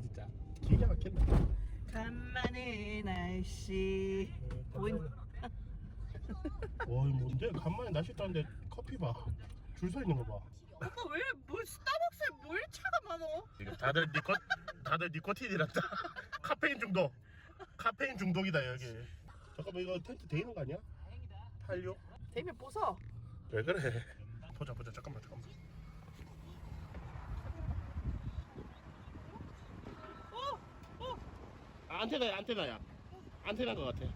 진짜. 기가 막힌다 간만에 날씨. 와 이거 뭔데? 간만에 날씨 따는데 커피 봐줄 서 있는 거봐. 오빠 왜뭐 스타벅스에 뭘 차가 많어? 다들 니코 다들 니코틴이란다. 카페인 중독. 카페인 중독이다 여기. 잠깐만 이거 텐트 돼 있는 거 아니야? 팔려? 데이면 벗어. 왜 그래? 보자 보자. 잠깐만 잠깐만 어! 어! 아, 안테나야 안테나야 안테나인 것 같아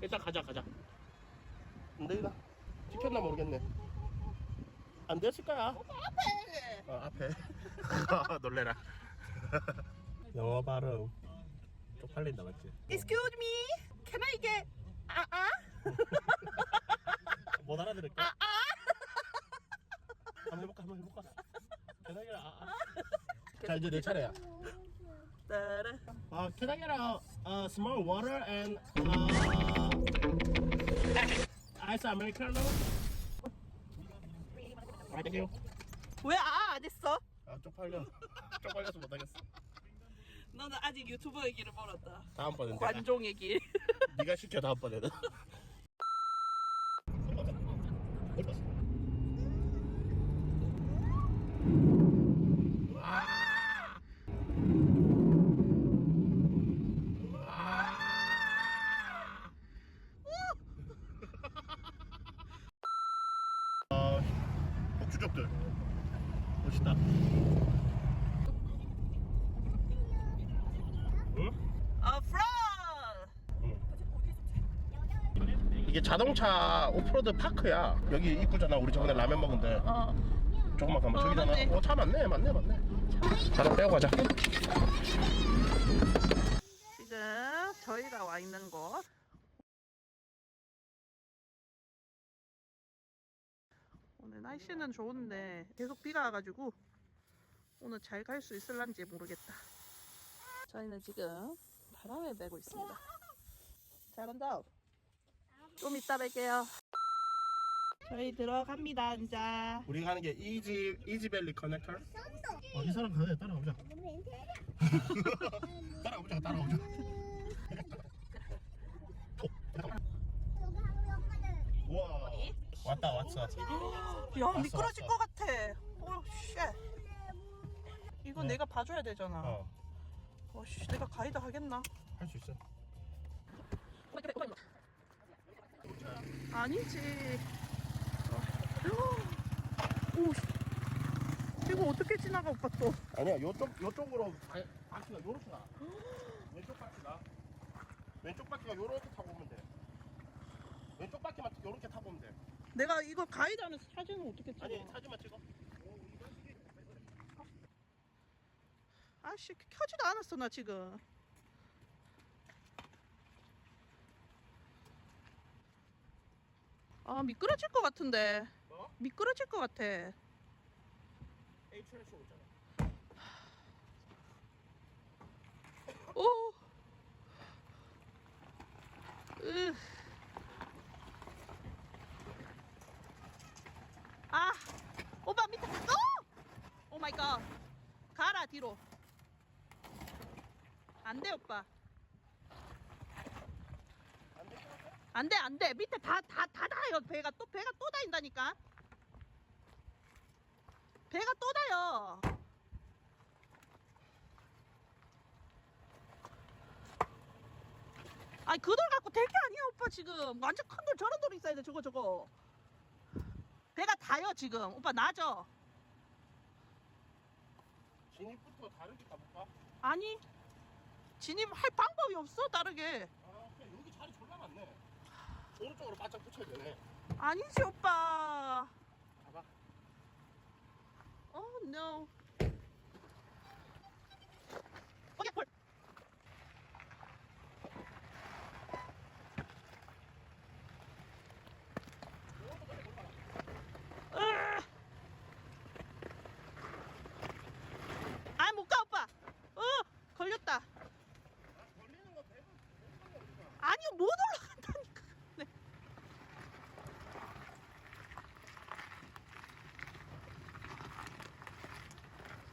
일단 가자 가자 안 되나? 찍혔나 모르겠네 안 됐을 거야 앞에 어, 앞에 놀래라 영어 발음 쪽팔린다 맞지? Excuse me Can I get 아아? 못 알아들을까? 아아? 한번 해볼까 한번 해볼까 계단이라 아, 아. 자 이제 내 차례야 따라 어, can I get a, a small water and uh, ice americano? 아, thank you. 왜아 안 했어? 아, 쪽팔려. 쪽팔려서 못하겠어. 너는 아직 유튜버의 길을 멀었다 다음번엔 내가. 관종의 길 네가 시켜 다음번에는. 어, 복주족들 멋있다. 응? 아 프라 이게 자동차 오프로드 파크야. 여기 입구잖아. 우리 저번에 라면 먹은데. 어 조금만 가면 어, 저기잖아. 맞네. 어, 차 맞네. 맞네. 맞네. 자동 빼고 가자. 지금 저희가 와 있는 곳 오늘 날씨는 좋은데 계속 비가 와가지고 오늘 잘 갈 수 있을란지 모르겠다 저희는 지금 바람에 매고 있습니다 잘한다 좀 이따 뵐게요 저희 들어갑니다 이제 우리가 하는 게 이지 이지밸리 커넥터. 어, 이 사람 가야 따라오자. 따라오자. 따라오자. 우와. 왔다 왔어. 야 미끄러질 것 같아 오 쉣 이거 네. 내가 봐줘야 되잖아 어. 어씨 내가 가이드 하겠나? 할수 있어. 아니지. 어. 오, 씨. 이거 어떻게 지나가 오빠 또? 아니야. 요쪽 요쪽으로 바- 바퀴가 요렇게 나. 왼쪽 바퀴가 왼쪽 바퀴가 요렇게 타고 오면 돼. 왼쪽 바퀴만 요렇게 타고 오면 돼. 내가 이거 가이드하면서 사진을 어떻게 찍어? 아니 사진만 찍어. 아씨 켜지도 않았어 나 지금. 아 미끄러질 것 같은데. 뭐? 미끄러질 것 같아. H라시 오잖아. 오. 으. 아, 오빠 밑에 갔어? 오 마이 갓. 가라 뒤로. 안 돼, 오빠. 안 돼, 안 돼. 밑에 다, 다, 다 닿아요. 배가 또, 배가 또 다닌다니까. 배가 또 닿아요. 아니 그 돌 갖고 될 게 아니야 오빠 지금 완전 큰 돌 저런 돌이 있어야 돼 저거 저거 배가 다요 지금 오빠 낮아 진입부터 다르게 가볼까? 아니 진입할 방법이 없어 다르게 아, 그래 여기 자리 졸라 많네. 오른쪽으로 바짝 붙여야 되네. 아니지 오빠 봐봐. 어 no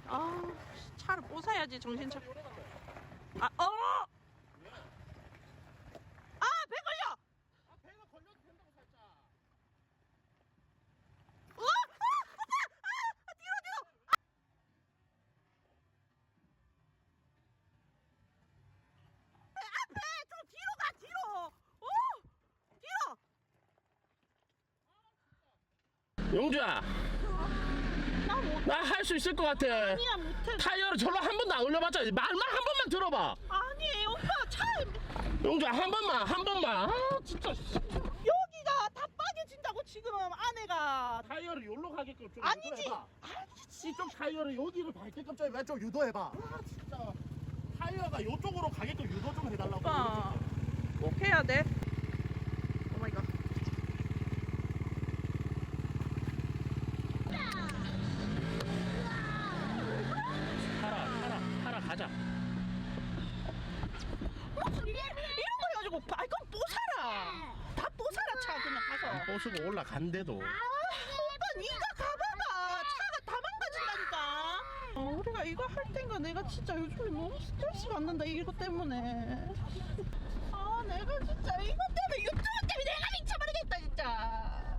아 차를 뽀사야지 정신 차. 아 어! 아배 걸려! 아 배가 걸려도 된다고 살짝. 어! 아 아, 아, 아! 아! 뒤로 뒤로! 아! 앞에 좀 뒤로 가 뒤로. 오! 뒤로. 영주야. 나 할 수 있을 것 같아 아니야 못해. 타이어를 절로 한 번도 안 올려봤자 말만 한 번만 들어봐 아니 오빠 차 용주야 한 번만 한 번만 아 진짜 씨. 여기가 다 빠개진다고 지금 안에가. 타이어를 여기로 가게끔 좀 아니지. 유도해봐 아니지. 이쪽 타이어를 여기를 밟게끔 좀 왼쪽 유도해봐 아 진짜 타이어가 이쪽으로 가게끔 유도 좀 해달라고 버스고 올라간대도. 오빠 네가 가봐봐. 차가 다 망가진다니까. 어, 우리가 이거 할 땐가 내가 진짜 요즘에 너무 스트레스 받는다 이거 때문에. 아 내가 진짜 이거 때문에 유튜브 때문에 내가 미쳐버리겠다 진짜.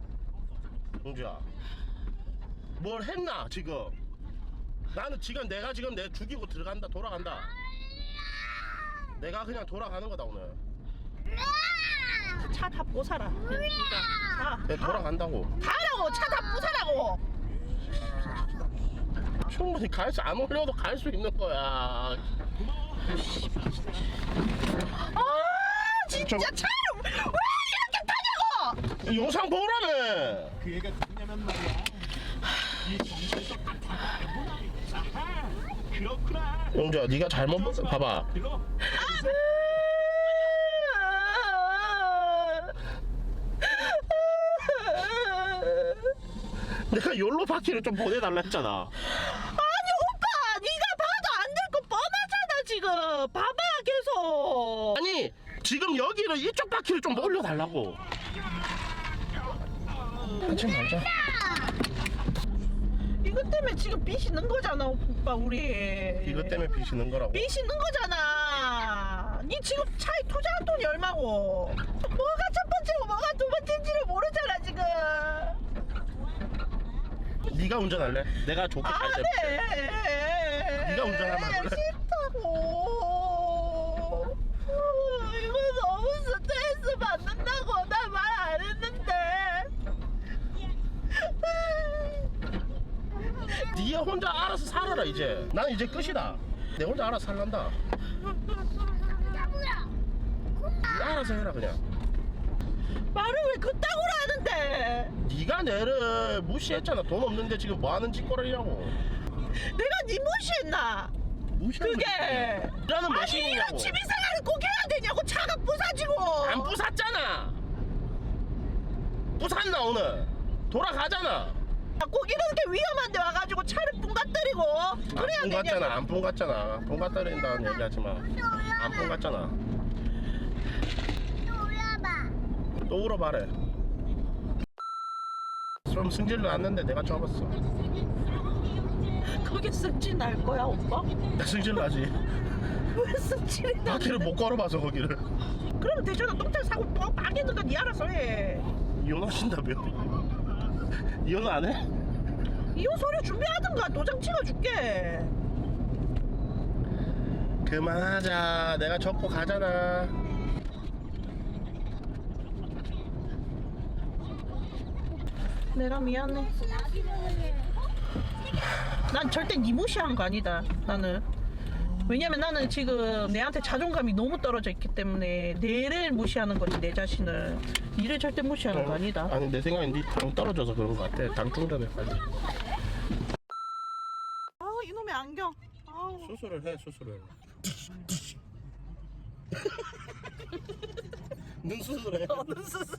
용주야 뭘 했나 지금? 나는 지금 내가 지금 내 죽이고 들어간다 돌아간다. 내가 그냥 돌아가는 거다 오늘 차다 뽀사라 그러니까 내 돌아간다고 가라고 차다 뽀사라고 충분히 갈 수 안 올려도 갈 수 있는 거야 아 진짜 저- 차를 왜 이렇게 타냐고 영상 보라며 그 얘기가 듣냐면 말이야. 이다 알고 나니까. 그렇구나. 용주야 네가 잘못 봐봐 들어. 내가 열로 바퀴를 좀 보내달라 했잖아. 아니 오빠 네가 봐도 안 될 거 뻔하잖아 지금. 봐봐 계속. 아니 지금 여기를 이쪽 바퀴를 좀 올려달라고. 하지 말자. 이것 때문에 지금 빚이는 거잖아 오빠 우리. 이것 때문에 비시는 거라고? 빚이는 거잖아. 니 지금 차에 투자한 돈이 얼마고? 뭐가 첫 번째고 뭐가 두 번째인지를 모르잖아 지금 네가 운전할래? 내가 좋게 잘 안해 돼. 네가 운전하면 안 그래? 싫다고. 어, 이거 너무 스트레스 받는다고. 나 말 안 했는데. 네 혼자 알아서 살아라 이제. 난 이제 끝이다. 내 혼자 알아서 살란다. 네 알아서 해라 그냥 말을 왜 그따구로 하는데? 네가 내를 무시했잖아. 돈 없는데 지금 뭐 하는 짓거리냐고. 내가 니 무시했나? 무시하는 그게 나는 아니 이런 취미생활을 꼭 해야 되냐고? 차가 부사지고. 안 부쉈잖아. 부쉈나 오늘? 돌아가잖아. 꼭 이렇게 위험한데 와가지고 차를 뿡가뜨리고. 그래야 안 되냐고. gat잖아 안 뿡갔잖아. 뿡갔다린다는 얘기 하지 마. 안 뿡갔잖아 또 울어봐래. 좀 승질 났는데 내가 접었어. 그게 승질 날 거야 오빠? 나 승질 나지. 왜 승질이 나? 바퀴를 못 걸어봐서 거기를. 그럼 대전에 똥차 사고 뻥 빠개는 건니 알아서 해. 이혼하신다며? 이혼 안 해? 이혼 서류 준비하든가. 도장 찍어줄게. 그만하자. 내가 접고 가잖아 내가 미안해. 난 절대 니 무시한 거 아니다 나는. 왜냐면 나는 지금 내한테 자존감이 너무 떨어져 있기 때문에 내를 무시하는 거지 내 자신을. 니를 절대 무시하는 거 아니다. 아니 내 생각엔 니당 떨어져서 그런 거 같아. 당 빨리. 아 이놈의 안경. 아우. 수술을 해 수술을. 눈 수술해. 어느 수술